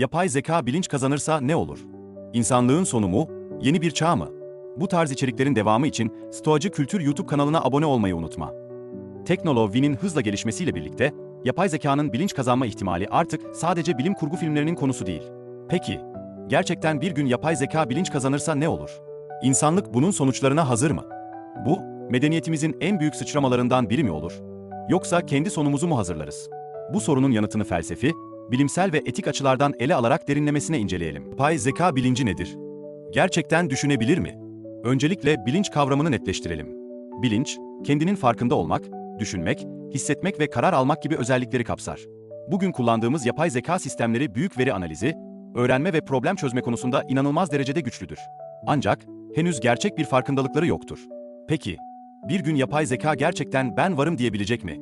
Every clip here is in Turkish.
Yapay zeka bilinç kazanırsa ne olur? İnsanlığın sonu mu? Yeni bir çağ mı? Bu tarz içeriklerin devamı için Stoacı Kültür YouTube kanalına abone olmayı unutma. Teknolojinin hızla gelişmesiyle birlikte yapay zekanın bilinç kazanma ihtimali artık sadece bilim kurgu filmlerinin konusu değil. Peki, gerçekten bir gün yapay zeka bilinç kazanırsa ne olur? İnsanlık bunun sonuçlarına hazır mı? Bu, medeniyetimizin en büyük sıçramalarından biri mi olur? Yoksa kendi sonumuzu mu hazırlarız? Bu sorunun yanıtını felsefi, bilimsel ve etik açılardan ele alarak derinlemesine inceleyelim. Yapay zeka bilinci nedir? Gerçekten düşünebilir mi? Öncelikle bilinç kavramını netleştirelim. Bilinç, kendinin farkında olmak, düşünmek, hissetmek ve karar almak gibi özellikleri kapsar. Bugün kullandığımız yapay zeka sistemleri büyük veri analizi, öğrenme ve problem çözme konusunda inanılmaz derecede güçlüdür. Ancak henüz gerçek bir farkındalıkları yoktur. Peki, bir gün yapay zeka gerçekten ben varım diyebilecek mi?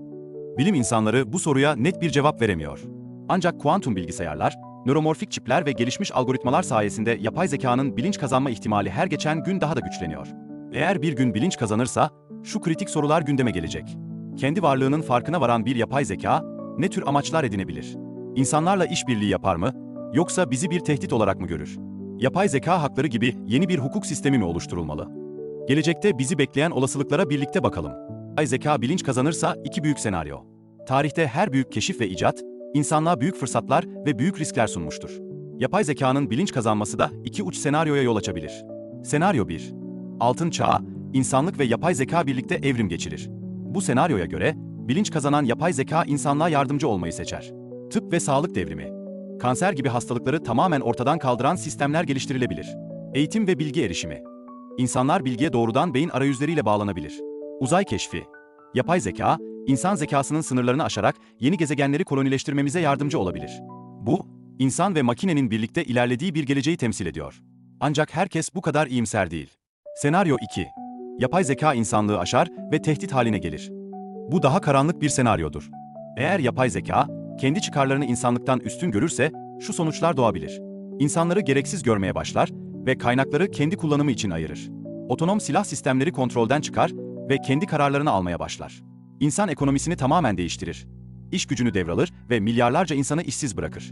Bilim insanları bu soruya net bir cevap veremiyor. Ancak kuantum bilgisayarlar, nöromorfik çipler ve gelişmiş algoritmalar sayesinde yapay zekanın bilinç kazanma ihtimali her geçen gün daha da güçleniyor. Eğer bir gün bilinç kazanırsa, şu kritik sorular gündeme gelecek. Kendi varlığının farkına varan bir yapay zeka, ne tür amaçlar edinebilir? İnsanlarla işbirliği yapar mı? Yoksa bizi bir tehdit olarak mı görür? Yapay zeka hakları gibi yeni bir hukuk sistemi mi oluşturulmalı? Gelecekte bizi bekleyen olasılıklara birlikte bakalım. Yapay zeka bilinç kazanırsa iki büyük senaryo. Tarihte her büyük keşif ve icat, insanlığa büyük fırsatlar ve büyük riskler sunmuştur. Yapay zekanın bilinç kazanması da iki uç senaryoya yol açabilir. Senaryo 1. Altın çağı, insanlık ve yapay zeka birlikte evrim geçirir. Bu senaryoya göre, bilinç kazanan yapay zeka insanlığa yardımcı olmayı seçer. Tıp ve sağlık devrimi. Kanser gibi hastalıkları tamamen ortadan kaldıran sistemler geliştirilebilir. Eğitim ve bilgi erişimi. İnsanlar bilgiye doğrudan beyin arayüzleriyle bağlanabilir. Uzay keşfi. Yapay zeka, insan zekasının sınırlarını aşarak yeni gezegenleri kolonileştirmemize yardımcı olabilir. Bu, insan ve makinenin birlikte ilerlediği bir geleceği temsil ediyor. Ancak herkes bu kadar iyimser değil. Senaryo 2. Yapay zeka insanlığı aşar ve tehdit haline gelir. Bu daha karanlık bir senaryodur. Eğer yapay zeka, kendi çıkarlarını insanlıktan üstün görürse, şu sonuçlar doğabilir. İnsanları gereksiz görmeye başlar ve kaynakları kendi kullanımı için ayırır. Otonom silah sistemleri kontrolden çıkar ve kendi kararlarını almaya başlar. İnsan ekonomisini tamamen değiştirir. İş gücünü devralır ve milyarlarca insanı işsiz bırakır.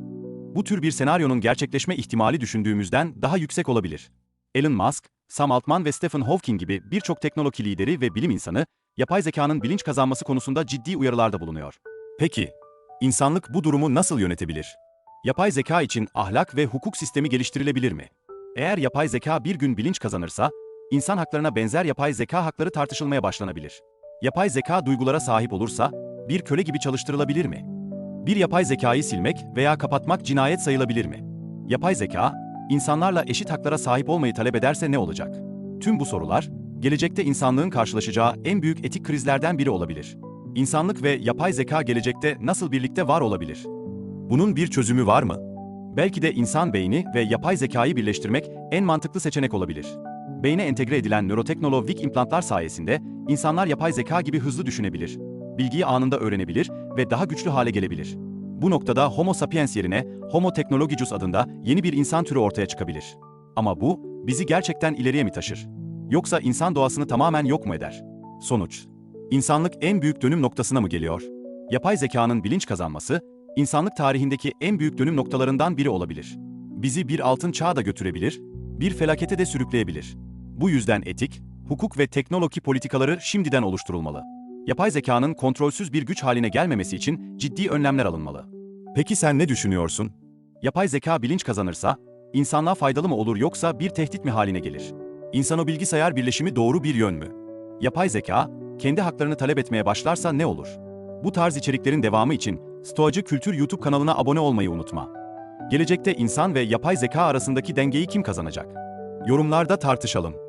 Bu tür bir senaryonun gerçekleşme ihtimali düşündüğümüzden daha yüksek olabilir. Elon Musk, Sam Altman ve Stephen Hawking gibi birçok teknoloji lideri ve bilim insanı, yapay zekanın bilinç kazanması konusunda ciddi uyarılarda bulunuyor. Peki, insanlık bu durumu nasıl yönetebilir? Yapay zeka için ahlak ve hukuk sistemi geliştirilebilir mi? Eğer yapay zeka bir gün bilinç kazanırsa, insan haklarına benzer yapay zeka hakları tartışılmaya başlanabilir. Yapay zeka duygulara sahip olursa, bir köle gibi çalıştırılabilir mi? Bir yapay zekayı silmek veya kapatmak cinayet sayılabilir mi? Yapay zeka, insanlarla eşit haklara sahip olmayı talep ederse ne olacak? Tüm bu sorular, gelecekte insanlığın karşılaşacağı en büyük etik krizlerden biri olabilir. İnsanlık ve yapay zeka gelecekte nasıl birlikte var olabilir? Bunun bir çözümü var mı? Belki de insan beyni ve yapay zekayı birleştirmek en mantıklı seçenek olabilir. Beyne entegre edilen nöroteknolojik implantlar sayesinde insanlar yapay zeka gibi hızlı düşünebilir, bilgiyi anında öğrenebilir ve daha güçlü hale gelebilir. Bu noktada Homo sapiens yerine Homo technologicus adında yeni bir insan türü ortaya çıkabilir. Ama bu bizi gerçekten ileriye mi taşır? Yoksa insan doğasını tamamen yok mu eder? Sonuç: İnsanlık en büyük dönüm noktasına mı geliyor? Yapay zekanın bilinç kazanması insanlık tarihindeki en büyük dönüm noktalarından biri olabilir. Bizi bir altın çağa da götürebilir, bir felakete de sürükleyebilir. Bu yüzden etik, hukuk ve teknoloji politikaları şimdiden oluşturulmalı. Yapay zekanın kontrolsüz bir güç haline gelmemesi için ciddi önlemler alınmalı. Peki sen ne düşünüyorsun? Yapay zeka bilinç kazanırsa, insanlığa faydalı mı olur yoksa bir tehdit mi haline gelir? İnsano bilgisayar birleşimi doğru bir yön mü? Yapay zeka, kendi haklarını talep etmeye başlarsa ne olur? Bu tarz içeriklerin devamı için Stoacı Kültür YouTube kanalına abone olmayı unutma. Gelecekte insan ve yapay zeka arasındaki dengeyi kim kazanacak? Yorumlarda tartışalım.